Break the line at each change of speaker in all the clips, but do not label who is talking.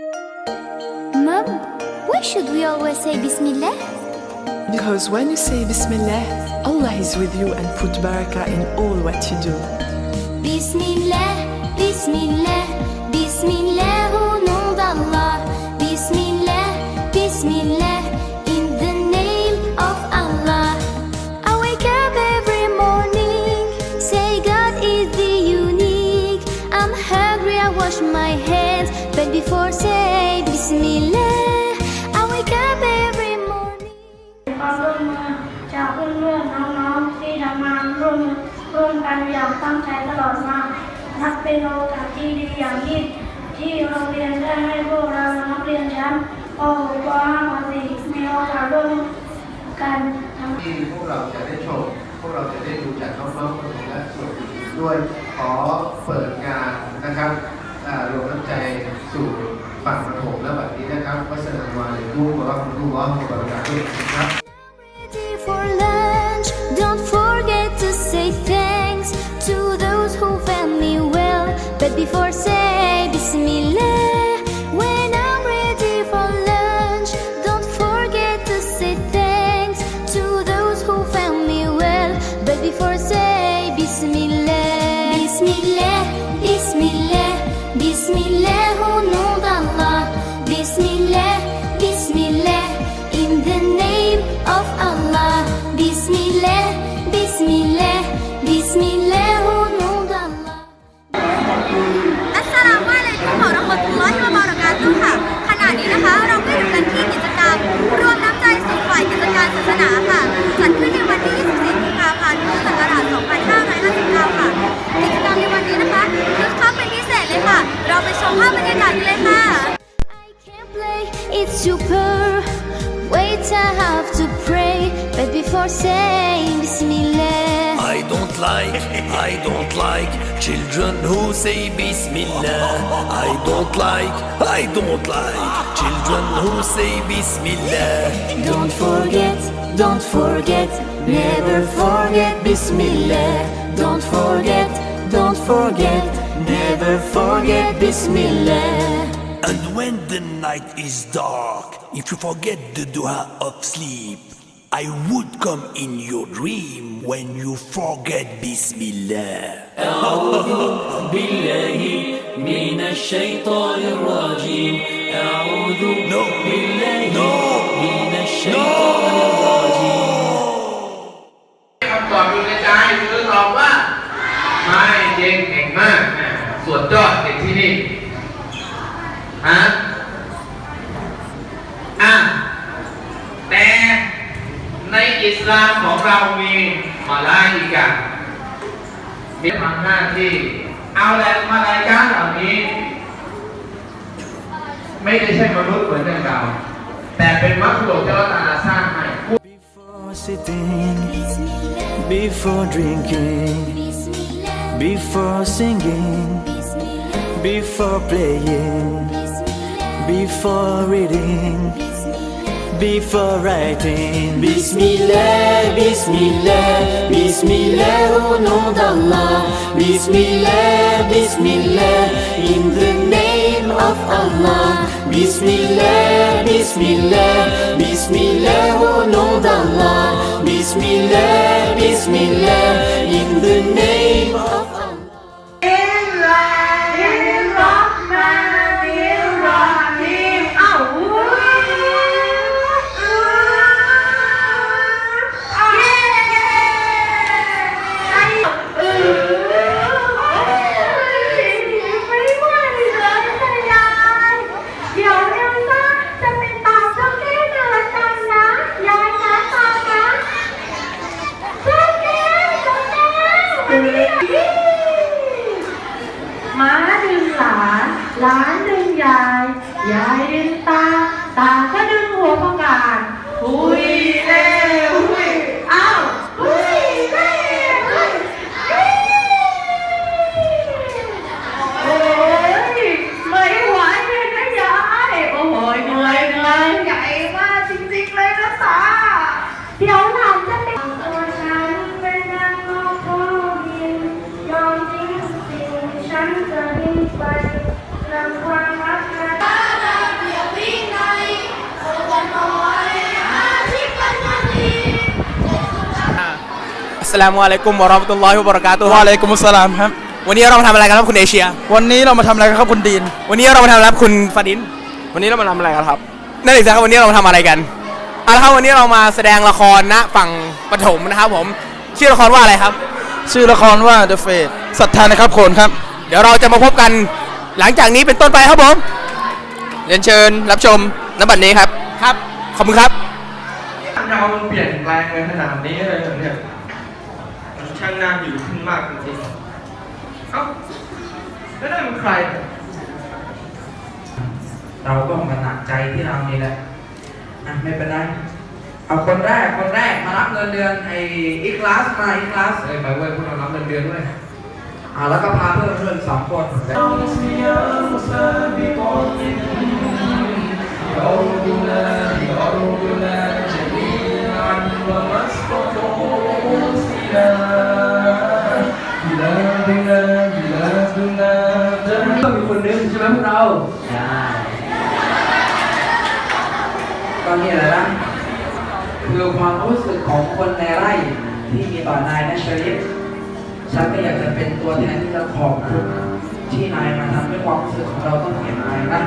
Mom, why should we always say Bismillah?
Because when you say Bismillah, Allah is with you and put barakah in all what you do.
Bismillah, Bismillah, Bismillah
จากเพื่อนๆน้องๆที่ทำงานร่วมร่วมกันอย่างตั้งใจตลอดมานับเป็นโอกาสที่ดีอย่างยิ่งที่โรงเรียนได้ให้พวกเรานักเรียนชั้นป .6 ป .5 ป .4 มีโอกาสร่วมกันทำ
ที่พวกเราจะได้ชมพวกเราจะได้ดูจากน้องๆคนของและส่วนด้วยขอเปิดงานนะครับรวมน้ำใจสู่ฝั่งประถมและบัดนี้นะครับวัสดุวาเลยลูกของเราคุณลูกของเราบริการด้วยนะครับ
I
don't like children who say Bismillah. I don't like, I don't like children who say Bismillah.
Don't forget, don't forget, never forget Bismillah. Don't forget, don't forget, never forget Bismillah.
And when the night is dark, if you forget the dua of sleep, I would come in your dream when you forget Bismillah.
بالله من الشيطان الرجيم أعوذ
No.
بالله
No.
من الشيطان الرجيم
คำตอบอยู่ในใจคือตอบว่า ไม่เจงเก่งมากส่วนยอดเด็กที่นี่ อิสลามของเรามีมาลาอิกะมีทำหน้าที่ เอาแหละมาลาอิกะเหล่านี้ ไม่ได้ใช่มนุษย์เหมือนอย่างเรา แต่เป็นมัคคุโลกที่เราตาสร้างให้
Before sitting, before drinking, Before singing, Before playing, before reading, before writing. Bismillah, Bismillah, Bismillah au nom d'Allah. Bismillah, Bismillah, in the name of Allah. Bismillah, Bismillah, Bismillah au nom d'Allah. Bismillah, Bismillah, in the name า
นดึงยาย ยายดึงตา ตาก็ดึงหัวของกาศหุยเล่หุยอ้าวหุยเล่หุยโอ้ยไม่ไหวเลยนะยาย โอ้ยเหนื่อยเหนื่อยใหญ่มากจริงๆเลยนะตา เดี๋ยวหลานจะเป็นตัวฉันเป็นนางนกพ่อบินยอมทิ้งสิ่งฉันจะบินไปนำความรักนั้น
สลามุอะลัยกุมวะเราะห์มะตุลลอฮิวะบะเราะกาตุฮ์
วะอะลัยกุมุสสลามครับ
วันนี้เรามาทำอะไรกันครับคุณเอเชีย
วันนี้เรามาทำอะไรกันครับคุณดีน
วันนี้เรามาทำอะไรครับคุณฟาดิน
วันนี้เรามาทำอะไรกันครับ
นั่นเองครับวันนี้เรามาทำอะไรกันเอาละครับวันนี้เรามาแสดงละครณฝั่งปฐมนะครับผมชื่อละครว่าอะไรครับ
ชื่อละครว่า The Fate ศรัทธานะครับโคนครับ
เดี๋ยวเราจะมาพบกันหลังจากนี้เป็นต้นไปครับผมเรียนเชิญรับชมณบัดนี้ครับ ครับ ขอบคุณครับ
เรามันเปลี่ยนแปลงไปขนาดนี้เลยเหรอเนี่ยมัน ช่างน่าอยู่ขึ้นมากจริงๆเอ้าแล้วนั่นมันใคร
เราก็มาหนักใจที่เรานี่แหละอะไม่เป็นไรเอาคนแรกคนแรกมารับเงินเดือนไอ้อีคลาสมาอีคลาส
เอ้ยไปเว้ยพวกเรารับเงินเดือนด้วย
อ่าแล้วก็พาเพื่อนเพื่อนสองคน
ก็มี คนนึงใช่ไหมพวกเรา
ใช่ก็นี่แหละนะคือความรู้สึกของคนในไร่ที่มีต่อนายนะชริฟฉันก็อยากจะเป็นตัวแทนที่จะขอบคุณที่นายมาทำให้ความรู้สึกของเราต้องเปลี่ยนไปนะ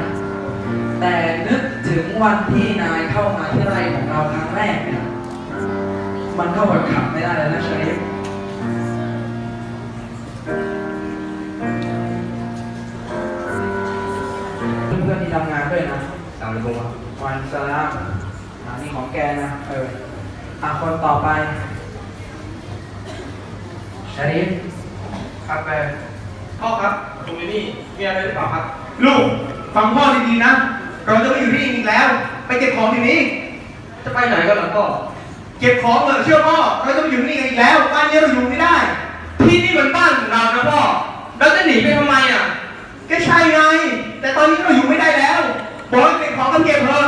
แต่นึกถึงวันที่นายเข้ามาที่ไร่ของเราครั้งแรกเนี่ยมันเข้าแบบขับไม่ได้เลยนะชริฟ เพื่อนๆที่ทำงานด้วยนะ
ตามเลยพวกเรา
วันสลามอันนี้ของแกนะ เอออะคนต่อไปชริฟ
ครับแฟนพ่อครับตรงนี้มีอะไรหรือเปล่าครับ ลูกฟังพ่อดีๆนะ เราจะไม่อยู่ที่นี่อีกแล้ว ไปเก็บของทีนี้ จะไปไหนกันล่ะพ่อ เก็บของเถอะเชื่อพ่อ เราจะไม่อยู่ที่นี่กันอีกแล้ว บ้านนี้เราอยู่ไม่ได้ ที่นี่มันบ้านของเรานะพ่อ เราจะหนีไปทำไมอะ ก็ใช่ไงแต่ต อนนี้เราอยู่ไม่ได้แล้วบอกให้เก็บของก็เก็บเถอะ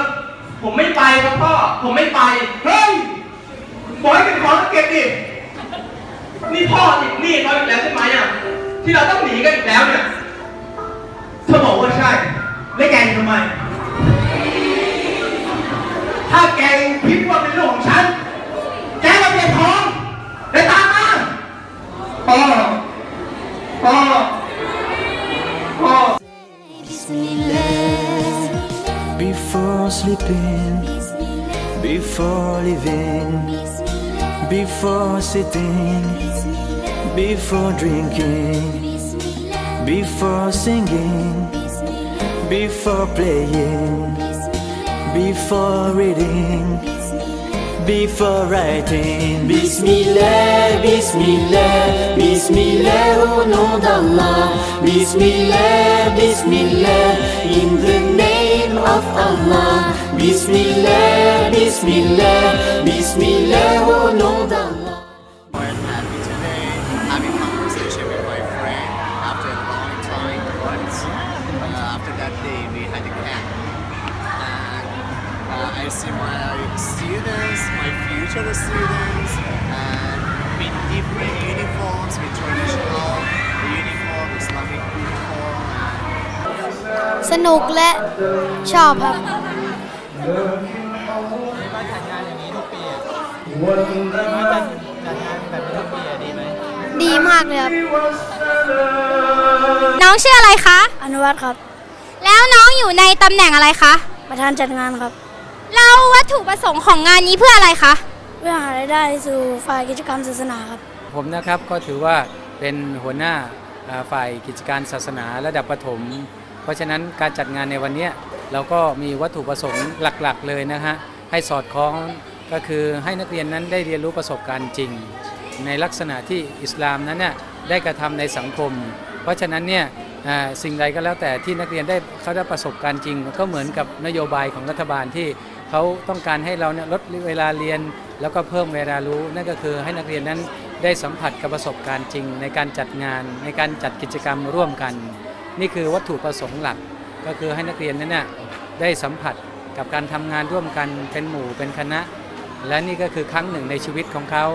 ผมไม่ไปครับพ่อ ผมไม่ไป เฮ้ยบอกให้เก็บของก็เก็บดิ นี่พ่อติดหนี้เขาอีกแล้วใช่ไหมอะ ที่เราต้องหนีกันอีกแล้วเนี่ยเธอบอกว่าใช่ แล้วแกทำไม ถ้าแกคิดว่าเป็นเรื่องของฉัน แกก็เก็บของได้ตามมาพ่อพ่อพ่อ
Bismillah.
Before sleeping,
Bismillah.
Before living,
Bismillah.
Before sitting, before drinking,
Bismillah.
Before singing,
Bismillah.
Before playing,
Bismillah.
Before reading, before writing. Bismillah, Bismillah, Bismillah, au nom d'Allah. Bismillah, Bismillah, in the name of Allah. Bismillah, Bismillah, Bismillah, au nom d'Allah.
สนุกและชอบครับดีมากเลยครับ
น้องชื่ออะไรคะ
อนุวัฒน์ครับ
แล้วน้องอยู่ในตำแหน่งอะไรคะ
ประธานจัดงานครับ
แล้ววัตถุประสงค์ของงานนี้เพื่ออะไรคะ
เพื่อหารายได้สู่ฝ่ายกิจกรรมศาสนาครับ
ผมนะครับก็ถือว่าเป็นหัวหน้าอ่าฝ่ายกิจการศาสนาระดับประถม เพราะฉะนั้นการจัดงานในวันนี้เราก็มีวัตถุประสงค์หลักๆ เลยนะฮะให้สอดคล้องก็คือให้นักเรียนนั้นได้เรียนรู้ประสบการณ์จริง ในลักษณะที่อิสลามนั้นน่ะได้กระทำในสังคม เพราะฉะนั้นเนี่ยสิ่งใดก็แล้วแต่ที่นักเรียนได้เขาได้ประสบการณ์จริง ก็เหมือนกับนโยบายของรัฐบาลที่เขาต้องการให้เราเนี่ยลดเวลาเรียน แล้วก็เพิ่มเวลารู้ นั่นก็คือให้นักเรียนนั้นได้สัมผัสกับประสบการณ์จริง ในการจัดงาน ในการจัดกิจกรรมร่วมกัน นี่คือวัตถุประสงค์หลักก็คือให้นักเรียนนั้นน่ะได้สัมผัสกับการทำงานร่วมกันเป็นหมู่เป็นคณะ และนี่ก็คือครั้งหนึ่งในชีวิตของเขา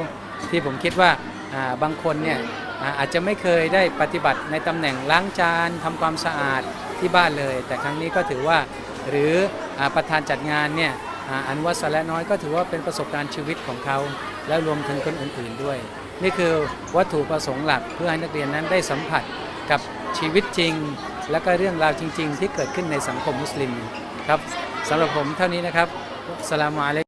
ที่ผมคิดว่าบางคนเนี่ยอาจจะไม่เคยได้ปฏิบัติในตำแหน่งล้างจานทำความสะอาดที่บ้านเลย แต่ครั้งนี้ก็ถือว่าหรืออประธานจัดงานเนี่ยอ่าอนุวัตสและน้อยก็ถือว่าเป็นประสบการณ์ชีวิตของเขา และรวมถึงคนอื่นๆด้วย นี่คือวัตถุประสงค์หลักเพื่อให้นักเรียนนั้นได้สัมผัสกับ ชีวิตจริง และก็เรื่องราวจริง ๆ ที่เกิดขึ้นในสังคมมุสลิมครับสำหรับผมเท่านี้นะครับสลามุอะลัย